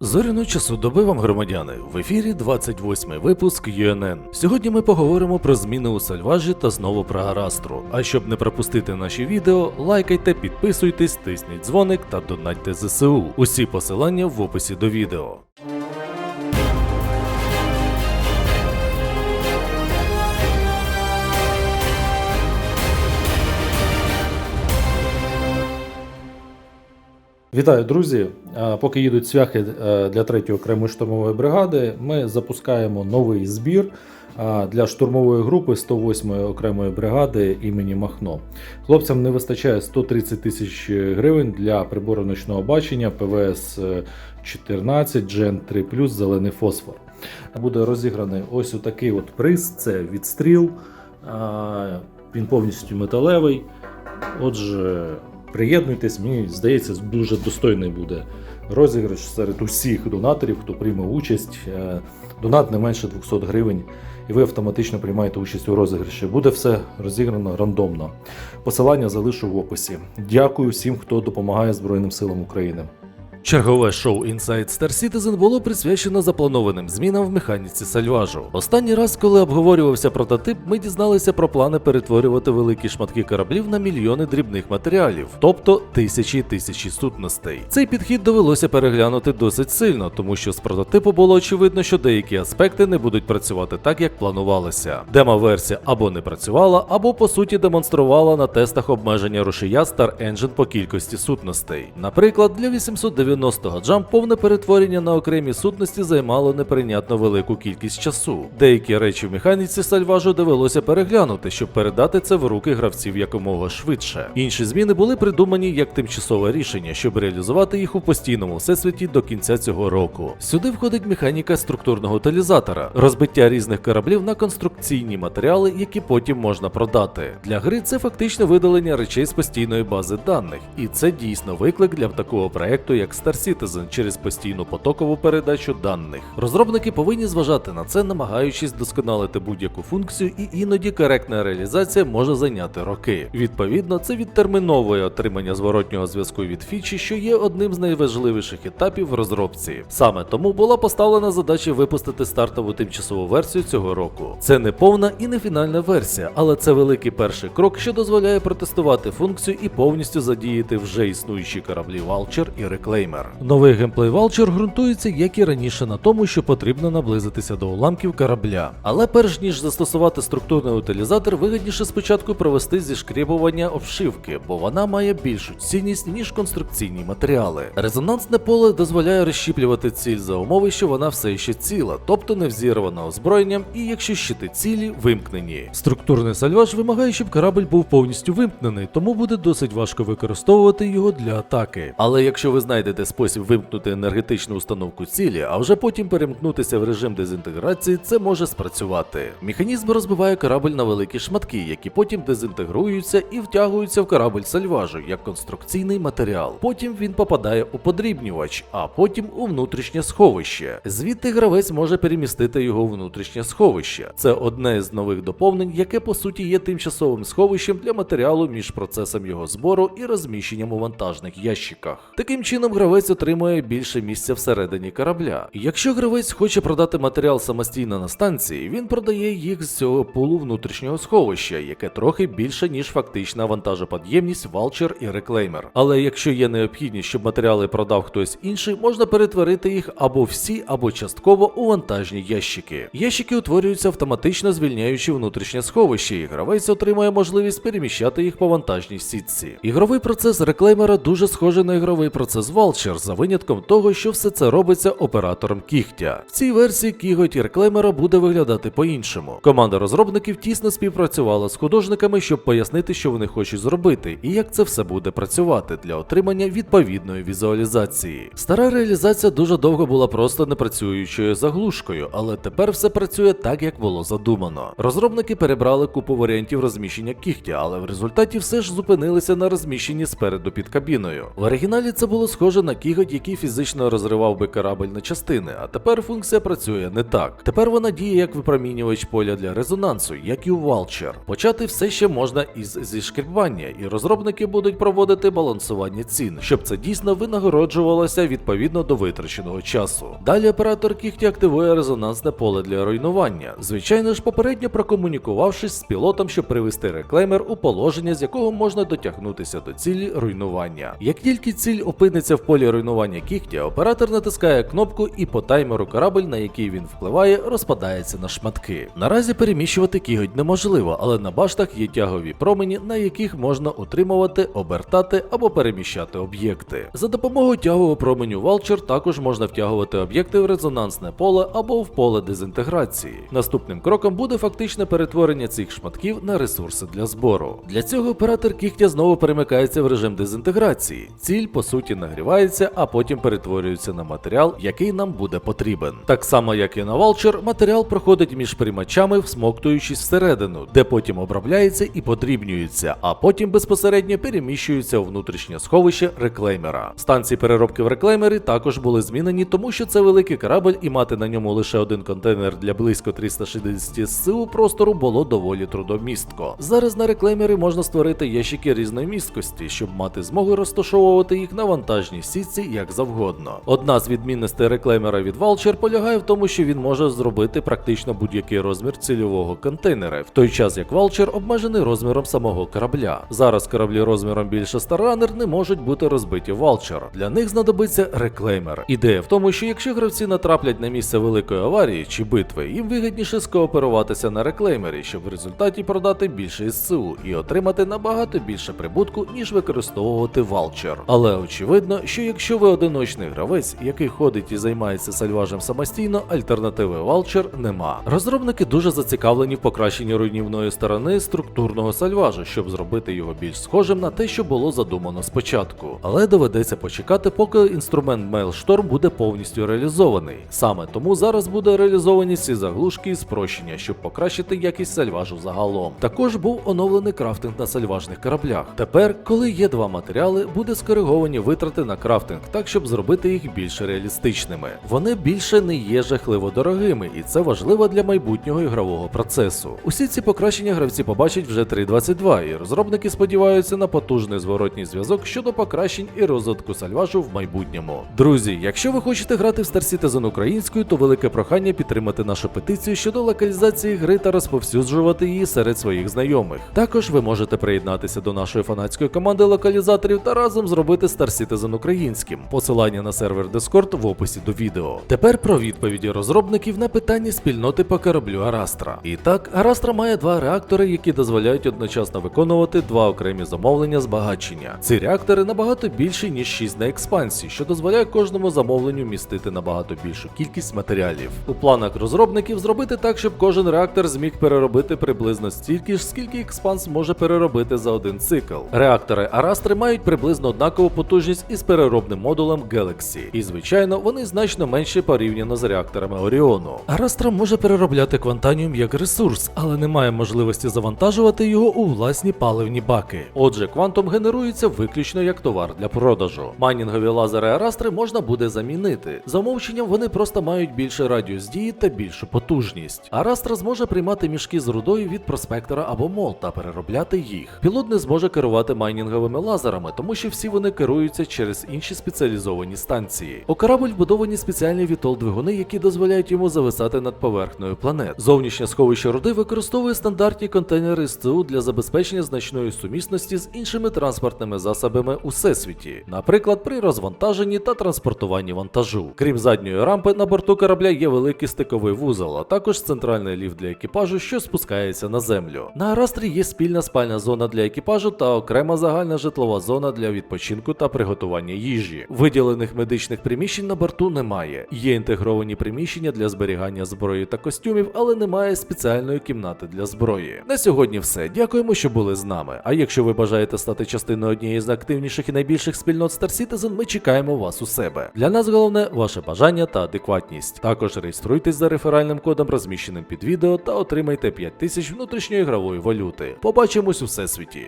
Зоряну часу доби вам, громадяни, в ефірі 28-й випуск ЮНН. Сьогодні ми поговоримо про зміни у сальважі та знову про гарастру. А щоб не пропустити наші відео, лайкайте, підписуйтесь, тисніть дзвоник та донатьте ЗСУ. Усі посилання в описі до відео. Вітаю, друзі! Поки їдуть цвяхи е, для 3-ї окремої штурмової бригади, ми запускаємо новий збір е, для штурмової групи 108-ї окремої бригади імені Махно. Хлопцям не вистачає 130 тисяч гривень для прибору ночного бачення ПВС 14 Gen 3 зелений фосфор. Буде розіграний ось отакий от приз: це відстріл. Він повністю металевий. Отже, приєднуйтесь, мені здається, дуже достойний буде розіграш серед усіх донаторів, хто прийме участь. Е, Донат не менше 200 гривень, і ви автоматично приймаєте участь у розіграші. Буде все розіграно рандомно. Посилання залишу в описі. Дякую всім, хто допомагає Збройним силам України. Чергове шоу Inside Star Citizen було присвячено запланованим змінам в механіці сальважу. Останній раз, коли обговорювався прототип, ми дізналися про плани перетворювати великі шматки кораблів на мільйони дрібних матеріалів, тобто тисячі й тисячі сутностей. Цей підхід довелося переглянути досить сильно, тому що з прототипу було очевидно, що деякі аспекти не будуть працювати так, як планувалося. Демо-версія або не працювала, або по суті демонструвала на тестах обмеження рушія Star Engine по кількості сутностей. Наприклад, для 890-го джам повне перетворення на окремі сутності займало неприйнятно велику кількість часу. Деякі речі в механіці сальважу довелося переглянути, щоб передати це в руки гравців якомога швидше. Інші зміни були придумані як тимчасове рішення, щоб реалізувати їх у постійному всесвіті до кінця цього року. Сюди входить механіка структурного утилізатора, розбиття різних кораблів на конструкційні матеріали, які потім можна продати. Для гри це фактично видалення речей з постійної бази даних, і це дійсно виклик для такого проекту, як Star Citizen, через постійну потокову передачу даних. Розробники повинні зважати на це, намагаючись досконалити будь-яку функцію, і іноді коректна реалізація може зайняти роки. Відповідно, це відтерміновує отримання зворотнього зв'язку від фічі, що є одним з найважливіших етапів в розробці. Саме тому була поставлена задача випустити стартову тимчасову версію цього року. Це не повна і не фінальна версія, але це великий перший крок, що дозволяє протестувати функцію і повністю задіяти вже існуючі кораблі Vulture і Reclaimer. Новий геймплей Vulture ґрунтується, як і раніше, на тому, що потрібно наблизитися до уламків корабля. Але перш ніж застосувати структурний утилізатор, вигідніше спочатку провести зішкрібування обшивки, бо вона має більшу цінність ніж конструкційні матеріали. Резонансне поле дозволяє розщіплювати ціль за умови, що вона все ще ціла, тобто не взірвана озброєнням, і якщо щити цілі вимкнені. Структурний сальваж вимагає, щоб корабль був повністю вимкнений, тому буде досить важко використовувати його для атаки. Але якщо ви знайдете спосіб вимкнути енергетичну установку цілі, а вже потім перемкнутися в режим дезінтеграції, це може спрацювати. Механізм розбиває корабль на великі шматки, які потім дезінтегруються і втягуються в корабль сальважу як конструкційний матеріал. Потім він попадає у подрібнювач, а потім у внутрішнє сховище. Звідти гравець може перемістити його у внутрішнє сховище. Це одне з нових доповнень, яке по суті є тимчасовим сховищем для матеріалу між процесом його збору і розміщенням у вантажних ящиках. Таким чином, гравець отримує більше місця всередині корабля. Якщо гравець хоче продати матеріал самостійно на станції, він продає їх з цього пулу внутрішнього сховища, яке трохи більше ніж фактична вантажоподємність Vulture і Reclaimer. Але якщо є необхідність, щоб матеріали продав хтось інший, можна перетворити їх або всі, або частково у вантажні ящики. Ящики утворюються автоматично звільняючи внутрішнє сховище, і гравець отримує можливість переміщати їх по вантажній сітці. Ігровий процес реклеймера дуже схожий на ігровий процес Vulture, за винятком того, що все це робиться оператором кігтя. В цій версії кіготь і реклеймера буде виглядати по-іншому. Команда розробників тісно співпрацювала з художниками, щоб пояснити, що вони хочуть зробити, і як це все буде працювати для отримання відповідної візуалізації. Стара реалізація дуже довго була просто непрацюючою заглушкою, але тепер все працює так, як було задумано. Розробники перебрали купу варіантів розміщення кігтя, але в результаті все ж зупинилися на розміщенні спереду під кабіною. В оригіналі це було схоже на на кіготь, який фізично розривав би корабль на частини, а тепер функція працює не так. Тепер вона діє як випромінювач поля для резонансу, як і у Vulture. Почати все ще можна із зішкрібання, і розробники будуть проводити балансування цін, щоб це дійсно винагороджувалося відповідно до витраченого часу. Далі оператор кігті активує резонансне поле для руйнування. Звичайно ж, попередньо прокомунікувавшись з пілотом, щоб привести реклеймер у положення, з якого можна дотягнутися до цілі руйнування. Як тільки ціль опиниться в полі руйнування кігтя, оператор натискає кнопку і по таймеру корабль, на який він впливає, розпадається на шматки. Наразі переміщувати кіготь неможливо, але на баштах є тягові промені, на яких можна утримувати, обертати або переміщати об'єкти. За допомогою тягового променю Vulture також можна втягувати об'єкти в резонансне поле або в поле дезінтеграції. Наступним кроком буде фактичне перетворення цих шматків на ресурси для збору. Для цього оператор кігтя знову перемикається в режим дезінтеграції. Ціль по суті нагрівається, а потім перетворюється на матеріал, який нам буде потрібен. Так само, як і на Vulture, матеріал проходить між приймачами, всмоктуючись всередину, де потім обробляється і подрібнюється, а потім безпосередньо переміщується у внутрішнє сховище реклеймера. Станції переробки в реклеймері також були змінені, тому що це великий корабль і мати на ньому лише один контейнер для близько 360 СУ простору було доволі трудомістко. Зараз на реклеймері можна створити ящики різної місткості, щоб мати змогу розташовувати їх на вантажній сітці як завгодно. Одна з відмінностей реклеймера від Vulture полягає в тому, що він може зробити практично будь-який розмір цільового контейнера, в той час як Vulture обмежений розміром самого корабля. Зараз кораблі розміром більше Starrunner не можуть бути розбиті Vulture. Для них знадобиться реклеймер. Ідея в тому, що якщо гравці натраплять на місце великої аварії чи битви, їм вигідніше скооперуватися на реклеймері, щоб в результаті продати більше СЦУ і отримати набагато більше прибутку, ніж використовувати Vulture. Але очевидно, що якщо ви одиночний гравець, який ходить і займається сальважем самостійно, альтернативи Vulture нема. Розробники дуже зацікавлені в покращенні руйнівної сторони структурного сальважу, щоб зробити його більш схожим на те, що було задумано спочатку. Але доведеться почекати, поки інструмент Mailstorm буде повністю реалізований. Саме тому зараз буде реалізовані ці заглушки і спрощення, щоб покращити якість сальважу загалом. Також був оновлений крафтинг на сальважних кораблях. Тепер, коли є два матеріали, буде скориговані витрати на крафтинг, так щоб зробити їх більш реалістичними. Вони більше не є жахливо дорогими, і це важливо для майбутнього ігрового процесу. Усі ці покращення гравці побачать вже 3.22, і розробники сподіваються на потужний зворотній зв'язок щодо покращень і розвитку сальважу в майбутньому. Друзі, якщо ви хочете грати в Star Citizen українською, то велике прохання підтримати нашу петицію щодо локалізації гри та розповсюджувати її серед своїх знайомих. Також ви можете приєднатися до нашої фанатської команди локалізаторів та разом зробити Star Citizen українським. Посилання на сервер Discord в описі до відео. Тепер про відповіді розробників на питання спільноти по кораблю Арастра. І так, Арастра має два реактори, які дозволяють одночасно виконувати два окремі замовлення збагачення. Ці реактори набагато більші, ніж 6 на експансії, що дозволяє кожному замовленню містити набагато більшу кількість матеріалів. У планах розробників зробити так, щоб кожен реактор зміг переробити приблизно стільки ж, скільки експанс може переробити за один цикл. Реактори Арастри мають приблизно однакову потужність із переробним модулем Galaxy. І звичайно, вони значно менші порівняно з реакторами Оріону. Арастра може переробляти квантаніум як ресурс, але не має можливості завантажувати його у власні паливні баки. Отже, квантум генерується виключно як товар для продажу. Майнінгові лазери Арастри можна буде замінити. За умовченням вони просто мають більший радіус дії та більшу потужність. Арастра зможе приймати мішки з рудою від проспектора або мол та переробляти їх. Пілот не зможе керувати майнінговими лазерами, тому що всі вони керуються через інші спеціалізовані станції. У корабль вбудовані спеціальні вітол-двигуни, які дозволяють йому зависати над поверхнею планет. Зовнішнє сховище руди використовує стандартні контейнери СЦУ для забезпечення значної сумісності з іншими транспортними засобами у всесвіті, наприклад, при розвантаженні та транспортуванні вантажу. Крім задньої рампи, на борту корабля є великий стиковий вузол, а також центральний ліфт для екіпажу, що спускається на землю. На Арастрі є спільна спальна зона для екіпажу та окрема загальна житлова зона для відпочинку та приготування їжі. Виділених медичних приміщень на борту немає. Є інтегровані приміщення для зберігання зброї та костюмів, але немає спеціальної кімнати для зброї. На сьогодні все. Дякуємо, що були з нами. А якщо ви бажаєте стати частиною однієї з найактивніших і найбільших спільнот Star Citizen, ми чекаємо вас у себе. Для нас головне ваше бажання та адекватність. Також реєструйтесь за реферальним кодом, розміщеним під відео, та отримайте 5000 внутрішньої ігрової валюти. Побачимось у всесвіті.